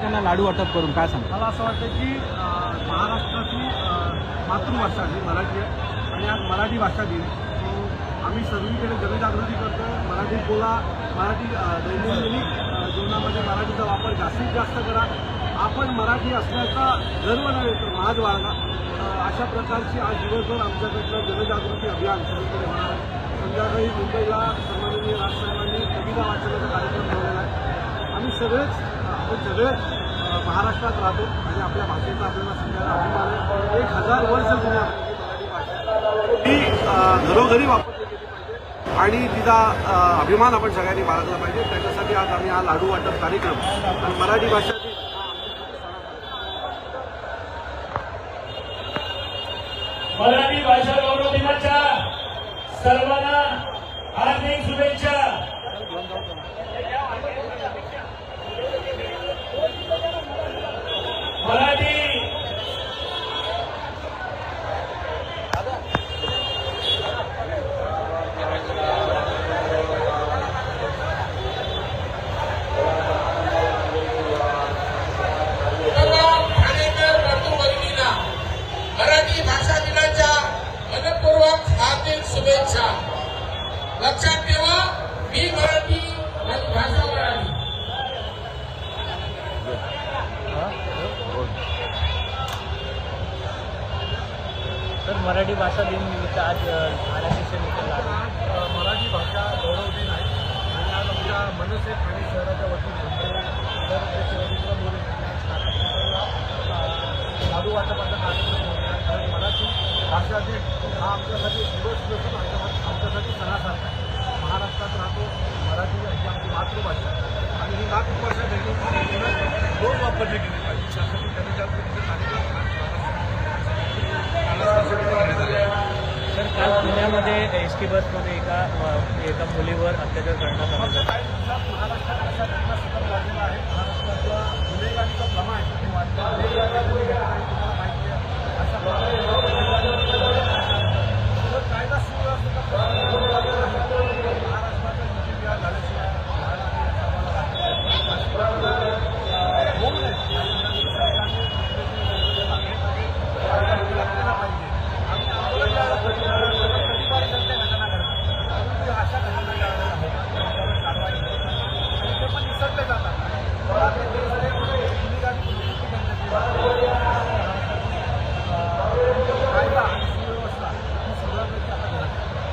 त्यांना लाडू वाटप करून काय सांगतो? मला असं वाटतं की महाराष्ट्राची मातृभाषा ही मराठी आहे. आणि आज मराठी भाषा दिन. आम्ही सर्वीकडे जनजागृती करतो मराठी बोला मराठी दैनंदिन जीवनामध्ये मराठीचा वापर जास्तीत जास्त करा. आपण मराठी असल्याचा गर्व नव्हे तर महाज बाळगा अशा प्रकारची आज दिवसभर आमच्याकडनं जनजागृती अभियान सगळीकडे होणार आहे. संध्याकाळी मुंबईला सन्माननीय राजसाहेबांनी कविता वाचनाचा कार्यक्रम ठेवलेला आहे. आम्ही सगळेच आपण सगळे महाराष्ट्रात राहतो आणि आपल्या भाषेचा आपल्याला सगळ्याला अभिमान आहे. एक हजार वर्ष जुन्या मराठी भाषा ती घरोघरी वापरली गेली पाहिजे आणि तिचा अभिमान आपण सगळ्यांनी बाळगला पाहिजे. त्याच्यासाठी आज आम्ही हा लाडू वाटप कार्यक्रम आणि मराठी भाषा मराठी भाषा गौरव दिनाच्या सर्वांना हार्दिक शुभेच्छा मराठी सर्व ठाणेकर बंधू-भगिनींना मराठी भाषा दिनाच्या मनपूर्वक हार्दिक शुभेच्छा. लक्षात ठेवा मी मराठी माझी भाषा मराठी. तर मराठी भाषा दिन निमित्त आज अ, ठाणे शिक्षण लागू मराठी भाषा गौरव दिन आहे. आणि आज आमच्या मनसे ठाणे शहराच्या वतीने तर रवींद्र मोरे यांनी आज लाडू वाटपाचा कार्यक्रम भाषा दिन हा आमच्यासाठी दिवस नसून आमच्या आमच्यासाठी सणासारखा आहे. महाराष्ट्रात राहतो मराठी ही आमची मातृभाषा आणि ही मातृभाषा दैनंदिन रोज वापरली गेली पाहिजे. महाराष्ट्रात तर काल. पुण्यामध्ये एस टी बसमध्ये एका एका मुलीवर अत्याचार करण्यात आला महाराष्ट्रात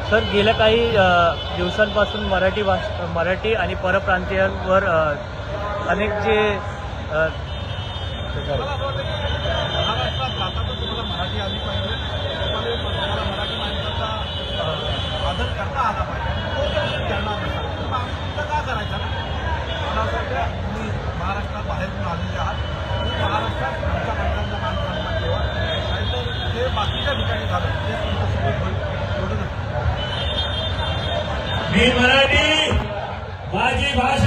सर गेल्या काही दिवसांपासून मराठी भाषा मराठी आणि परप्रांतीयांवर अनेक जे मराठी आली पाहिजे. मी मराठी माझी भाषा